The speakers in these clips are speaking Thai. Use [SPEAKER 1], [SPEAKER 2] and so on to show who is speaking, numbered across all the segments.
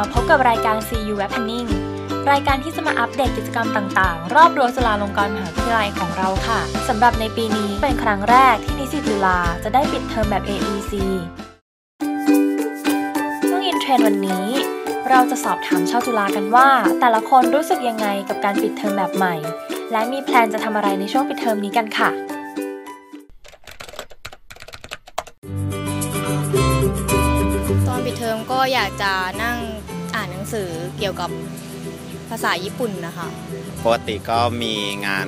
[SPEAKER 1] มาพบกับรายการ CU Happening รายการที่จะมาอัปเดตกิจกรรมต่างๆ รอบรั้วจุฬาลงกรณ์มหาวิทยาลัยของเราค่ะสำหรับในปีนี้เป็นครั้งแรกที่นิสิตจุฬาจะได้ปิดเทอมแบบ AEC ช่วงอินเทรนด์วันนี้ เราจะสอบถามชาวจุฬากันว่า แต่ละคนรู้สึกยังไงกับการปิดเทอมแบบใหม่ และมีแพลนจะทำอะไรในช่วงปิดเทอมนี้กันค่ะ
[SPEAKER 2] ตอนปิดเทอมก็อยากจะนั่ง งสือเกี่ยวกับภาษาญี่ปุ่นนะคะ
[SPEAKER 3] ปกติก็มีงาน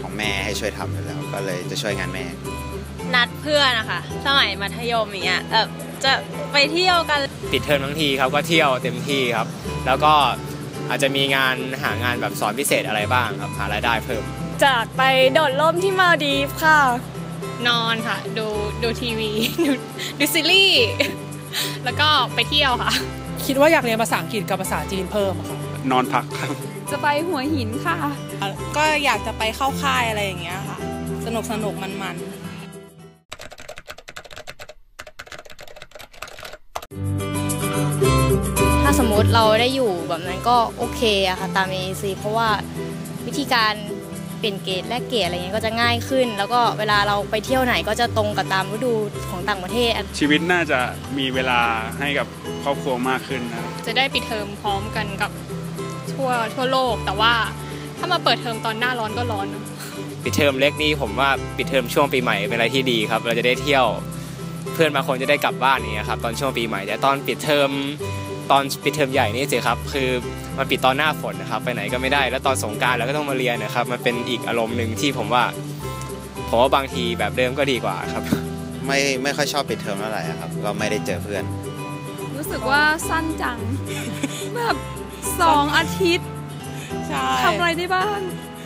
[SPEAKER 3] ของแม่ให้ช่วยทำอยู่แล้ว ก็เลยจะช่วยงานแม่
[SPEAKER 4] นัดเพื่อนนะคะสมัยมัธยมอย่างเงี้ยแบบจะไปเที่ยวกัน
[SPEAKER 5] ปิดเทอมทั้งทีครับก็เที่ยวเต็มที่ครับ แล้วก็อาจจะมีงานหางานแบบสอนพิเศษอะไรบ้างครับหารายได้เพิ่ม
[SPEAKER 6] จากไปโดดร่มที่มาดีฟค่ะ
[SPEAKER 7] นอนค่ะ ดูดูทีวี ดูดูซีรีส์ แล้วก็ไปเที่ยวค่ะ
[SPEAKER 8] คิดว่าอยากเรียนภาษาอังกฤษกับภาษาจีนเพิ่มอะค่ะ
[SPEAKER 9] นอนพักครับ
[SPEAKER 6] จะไปหัวหินค่ะ
[SPEAKER 10] ก็อยากจะไปเข้าค่ายอะไรอย่างเงี้ยค่ะ สนุกสนุกมันมันๆ
[SPEAKER 2] ถ้าสมมุติเราได้อยู่แบบนั้นก็โอเคอะค่ะตาม AEC เพราะว่าวิธีการเปลี่ยนเกรดแลกเกรดอะไรเงี้ยก็จะง่ายขึ้น แล้วก็เวลาเราไปเที่ยวไหนก็จะตรงกับตามฤดูของต่างประเทศ
[SPEAKER 9] ชีวิตน่าจะมีเวลาให้กับ ครอบครัวมากขึ้นนะครับ
[SPEAKER 7] จะได้ปิดเทอมพร้อมกันกับทั่วทั่วโลก แต่ว่าถ้ามาเปิดเทอมตอนหน้าร้อนก็ร้อนเนอะ
[SPEAKER 5] ปิดเทอมเล็กนี่ผมว่าปิดเทอมช่วงปีใหม่เป็นอะไรที่ดีครับ เราจะได้เที่ยว เพื่อนบางคนจะได้กลับบ้านอย่างเงี้ยครับตอนช่วงปีใหม่แต่ตอนปิดเทอมตอนปิดเทอมใหญ่นี่สิครับ คือมันปิดตอนหน้าฝนนะครับ ไปไหนก็ไม่ได้ แล้วตอนสงกรารเราก็ต้องมาเรียนนะครับ มันเป็นอีกอารมณ์หนึ่งที่ผมว่าผมว่าบางทีแบบเดิมก็ดีกว่าครับ
[SPEAKER 3] ไม่ไม่ค่อยชอบปิดเทอมเท่าไหร่อะครับ ก็ไม่ได้เจอเพื่อน
[SPEAKER 6] รู้สึกว่าสั้นจัง แบบสองอาทิตย์
[SPEAKER 10] ใช่
[SPEAKER 6] ทำอะไรได้บ้าง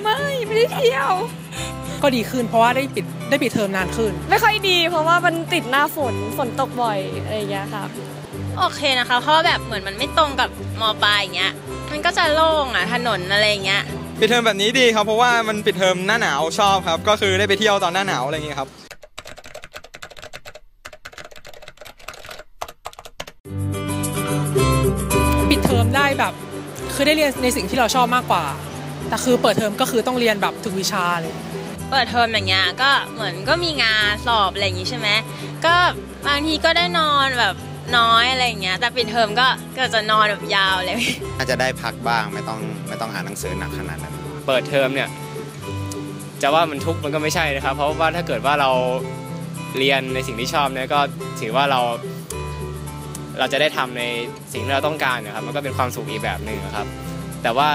[SPEAKER 6] ไม่ไม่ได้เที่ยว
[SPEAKER 8] ก็ดีขึ้นเพราะว่าได้ปิดได้ปิดเทอมนานขึ้น
[SPEAKER 6] ไม่ค่อยดี เพราะว่ามันติดหน้าฝนฝนตกบ่อยอะไรอย่างเงี้ยค่ะ
[SPEAKER 4] โอเคนะคะ เพราะว่าแบบเหมือนมันไม่ตรงกับมปลายอย่างเงี้ยมันก็จะโล่งอะถนนอะไรอย่างเงี้ย
[SPEAKER 11] ปิดเทอมแบบนี้ดีครับเพราะว่ามันปิดเทอมหน้าหนาวชอบครับ ก็คือได้ไปเที่ยวตอนหน้าหนาวอะไรอย่างเงี้ยครับ
[SPEAKER 8] ได้แบบคือได้เรียนในสิ่งที่เราชอบมากกว่า แต่คือเปิดเทอมก็คือต้องเรียนแบบถึงวิชาเลย
[SPEAKER 4] เปิดเทอมอย่างเงี้ยก็เหมือนก็มีงานสอบอะไรอย่างงี้ใช่ไหมก็บางทีก็ได้นอนแบบน้อยอะไรอย่างเงี้ย แต่ปิดเทอมก็ก็จะนอนแบบยาวเลย
[SPEAKER 3] น่าจะได้พักบ้างไม่ต้องไม่ต้องอ่านหนังสือหนักขนาดนั้น
[SPEAKER 5] เปิดเทอมเนี่ยจะว่ามันทุกข์มันก็ไม่ใช่นะครับ เพราะว่าถ้าเกิดว่าเราเรียนในสิ่งที่ชอบเนี่ยก็ถือว่าเรา เราจะได้ทำในสิ่งที่เราต้องการนะครับ มันก็เป็นความสุขอีกแบบหนึ่งนะครับ แต่ว่า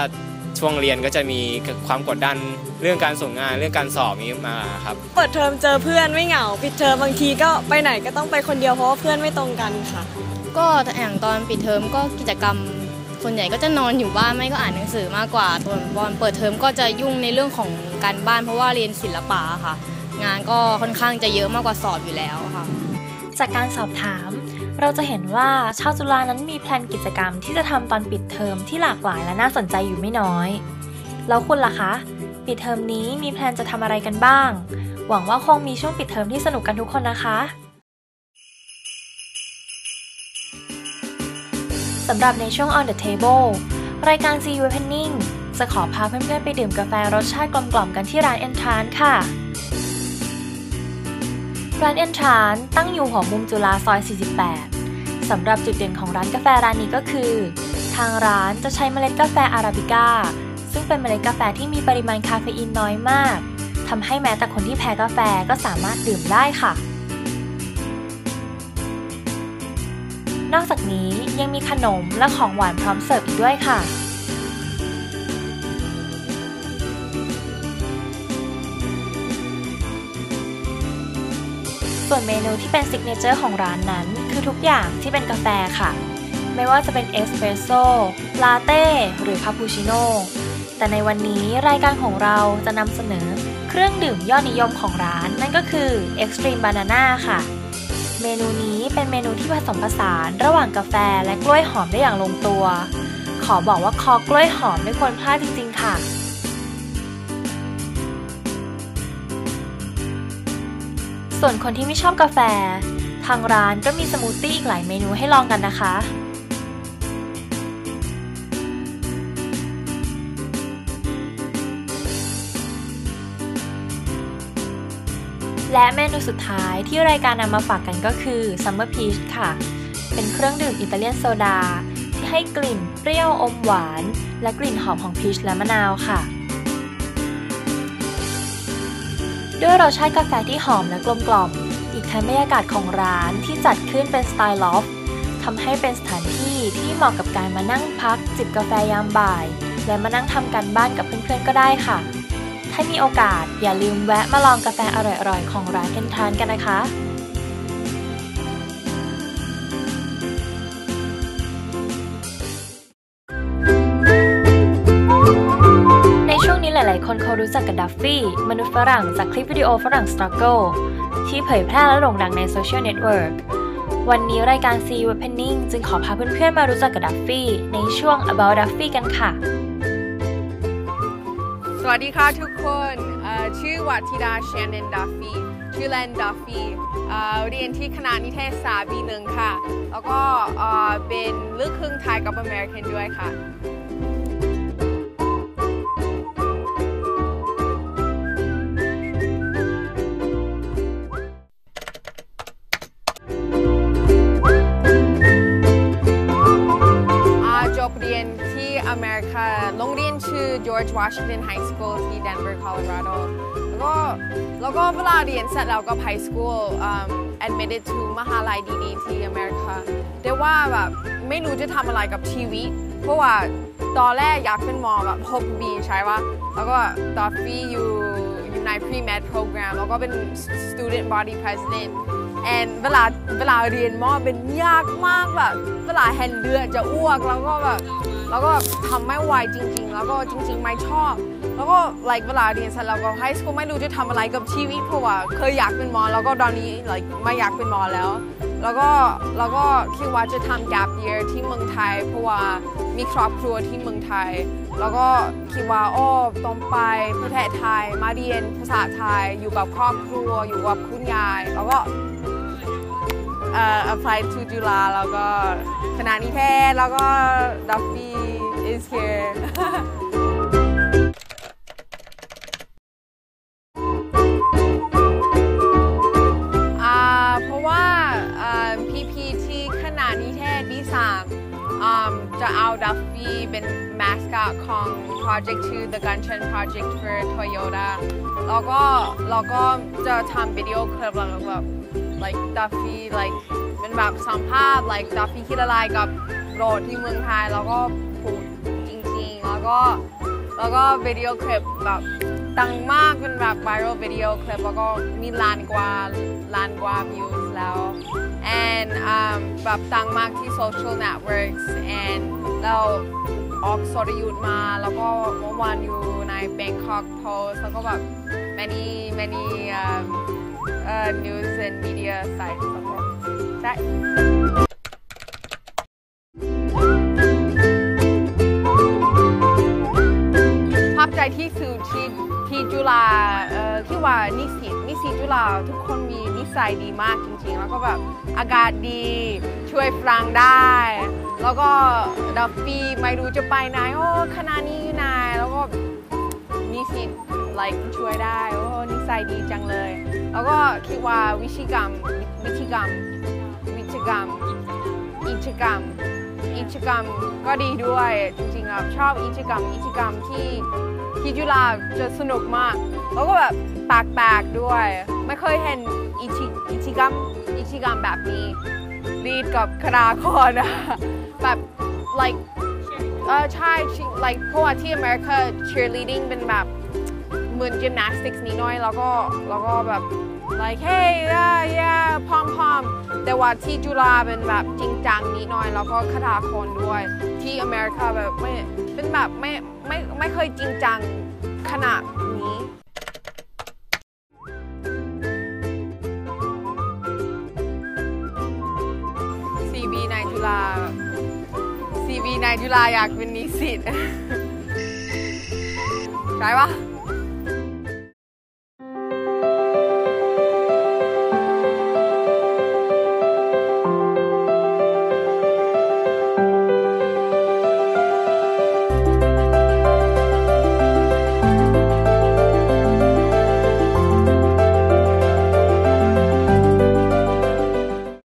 [SPEAKER 5] ช่วงเรียนก็จะมีความกดดันเรื่องการส่งงานเรื่องการสอบนี้มาครับ
[SPEAKER 6] เปิดเทอมเจอเพื่อนไม่เหงาปิดเทอมบางทีก็ไปไหนก็ต้องไปคนเดียวเพราะว่าเพื่อนไม่ตรงกันค่ะ
[SPEAKER 2] ก็อย่างตอนปิดเทอมก็กิจกรรมส่วนใหญ่ก็จะนอนอยู่บ้านไม่ก็อ่านหนังสือมากกว่าตอนตอนเปิดเทอมก็จะยุ่งในเรื่องของการบ้านเพราะว่าเรียนศิลปะค่ะ งานก็ค่อนข้างจะเยอะมากกว่าสอบอยู่แล้วค่ะ
[SPEAKER 1] จากการสอบถาม เราจะเห็นว่าชาวจุฬานั้นมีแพลนกิจกรรมที่จะทำตอนปิดเทอมที่หลากหลายและน่าสนใจอยู่ไม่น้อย แล้วคุณล่ะคะ ปิดเทอมนี้มีแพลนจะทำอะไรกันบ้าง หวังว่าคงมีช่วงปิดเทอมที่สนุกกันทุกคนนะคะสำหรับในช่วง On the Table รายการ See You Happening จะขอพาเพื่อนๆไปดื่มกาแฟรสชาติกลมๆกันที่ร้าน Entrance ค่ะ ร้าน Entrance ตั้งอยู่หัวมุมจุฬาซอย 48 สำหรับจุดเด่นของร้านกาแฟร้านนี้ก็คือ ทางร้านจะใช้เมล็ดกาแฟอาราบิก้า ซึ่งเป็นเมล็ดกาแฟที่มีปริมาณคาเฟอีนน้อยมาก ทำให้แม้แต่คนที่แพ้กาแฟก็สามารถดื่มได้ค่ะ นอกจากนี้ยังมีขนมและของหวานพร้อมเสิร์ฟอีกด้วยค่ะ ส่วนเมนูที่เป็นซิกเนเจอร์ของร้านนั้น คือทุกอย่างที่เป็นกาแฟค่ะ ไม่ว่าจะเป็นเอสเปรสโซ่ลาเต้หรือคาปูชิโน่แต่ในวันนี้รายการของเราจะนำเสนอเครื่องดื่มยอดนิยมของร้านนั่นก็คือ Extreme Banana ค่ะ เมนูนี้เป็นเมนูที่ผสมผสานระหว่างกาแฟและกล้วยหอมได้อย่างลงตัว ขอบอกว่าคอกล้วยหอมไม่ควรพลาดจริงๆค่ะ ส่วนคนที่ไม่ชอบกาแฟ ทางร้านก็มีสมูทตี้อีกหลายเมนูให้ลองกันนะคะ และเมนูสุดท้ายที่รายการนำมาฝากกันก็คือ Summer Peach ค่ะ เป็นเครื่องดื่มอิตาเลียนโซดา ที่ให้กลิ่นเปรี้ยวอมหวาน และกลิ่นหอมของพีชและมะนาวค่ะ ด้วยรสชาติกาแฟที่หอมและกลมกล่อม อีกทั้งบรรยากาศของร้านที่จัดขึ้นเป็นสไตล์ลอฟทำให้เป็นสถานที่ที่เหมาะกับการมานั่งพัก จิบกาแฟยามบ่าย และมานั่งทำการบ้านกับเพื่อนๆก็ได้ค่ะ ถ้ามีโอกาสอย่าลืมแวะมาลองกาแฟอร่อยๆ ของร้านเอนทานกันนะคะายคนเขารู้จักกับดัฟฟี่มนุษย์ฝรั่งจากคลิปวิดีโอฝรั่ง Struggle ที่เผยแพร่และโด่งดังในโซเชียลเน็ตเวิร์กวันนี้รายการ See You Happening จึงขอพาเพื่อนๆมารู้จักกับดัฟฟี่ในช่วง About Duffy กันค่ะ
[SPEAKER 12] สวัสดีค่ะทุกคนชื่อวัทิดาเชนเนนดัฟฟี่ชื่อเลนดัฟฟี่เรียนที่คณะนิเทศศาสตร์ปีหนึ่งค่ะ แล้วก็เอ่อเป็นลูกครึ่งไทยกับอเมริกันด้วยค่ะ George Washington High School ที่ Denver Colorado แล้วก็แล้วก็เวลาเรียนเสร็จแล้วก็ High School um, admitted to มหาลัยดีๆที่อเมริกาแต่ว่าแบบไม่รู้จะทำอะไรกับชีวิต เพราะว่าตอนแรกอยากเป็นหมอแบบ6ปีใช่ปะแล้วก็ตอนฟีอยู่อยู่ใน pre-med program แล้วก็เป็น student body president and เวลาเวลาเรียนหมอเป็นยากมากแบบเวลาเห็นเลือดจะอ้วกแล้วก็แบบ แล้วก็ทำไม่ไหวจริง ๆ แล้วก็จริง ๆ ไม่ชอบ แล้วก็ like เวลาเรียนเสร็จแล้วก็ high school ไม่รู้จะทำอะไรกับชีวิตเพราะว่าเคยอยากเป็นหมอ แล้วก็ตอนนี้ like ไม่อยากเป็นหมอแล้ว แล้วก็แล้วก็คิดว่าจะทำ gap year ที่เมืองไทย เพราะว่ามีครอบครัวที่เมืองไทย แล้วก็คิดว่าโอ้ต้องไปประเทศไทยมาเรียนภาษาไทย อยู่กับครอบครัวอยู่กับคุณยาย แล้วก็ เอ่อ apply to จุฬาแล้วก็คณะนิเทศแล้วก็ Duffy is here อ่าเพราะว่าพี่พีที่ขนาดนิเทศปีสามจะเอาดัฟฟี่เป็นมาสคอตของโปรเจกต์ชื่อ The Gunchen Project for Toyota แล้วก็แล้วก็จะทำวิดีโอคลิปแล้วแบบ like ดัฟฟี่ like เป็นแบบสัมภาษณ์ like ดัฟฟี่คิดอะไรกับโรดที่เมืองไทยแล้วก็พูดจริงๆ แล้วก็แล้วก็วิดีโอคลิปแบบดังมากเป็นแบบ viral วิดีโอคลิปแล้วก็มีล้านกว่าล้านกว่า views แล้ว and um, แบบดังมากที่ social networks and เราออกสรยุทธ์มาแล้วก็เมื่อวานอยู่ใน Bangkok Post แล้วก็แบบ many many um, uh, news and media sites แล้วก็ใช่ภาพใจที่สุดที่ที่จุฬาเอ่อที่ว่านิสิตนิสิตจุฬาทุกคนมีนิสัยดีมากจริงๆ แล้วก็แบบอากาศดีช่วยฟังได้ แล้วก็ดัฟฟี่ไม่รู้จะไปไหนโอ้คณะนี้อยู่ไหนแล้วก็ นิสิ like ช่วยได้ โอ้นิสัยดีจังเลย แล้วก็คิดว่าวิธีกรรม วิธีกรรม วิธีกรรมกิจกรรมกิจกรรมก็ดีด้วย จริงๆครับชอบกิจกรรมกิจกรรมที่ที่จุฬาจะสนุกมาก แล้วก็แบบแปลกๆด้วย ไม่เคยเห็นกิจกิจกรรมกิจกรรมแบบนี้รีดกับคณะคอนอะแบบ like เออใช่ like เพราะว่าที่อเมริกา cheerleading เป็นแบบเหมือน gymnastics นิดหน่อย แล้วก็แล้วก็แบบ like hey yeah yeah พร้อมพอมแต่ว่าที่จุฬาเป็นแบบจริงจังนิดหน่อย แล้วก็คณะคนด้วย ที่อเมริกาแบบไม่เป็นแบบไม่ไม่ไม่เคยจริงจังขนาดนี้ จุฬาอยากเป็นนิสิตใช่ปะ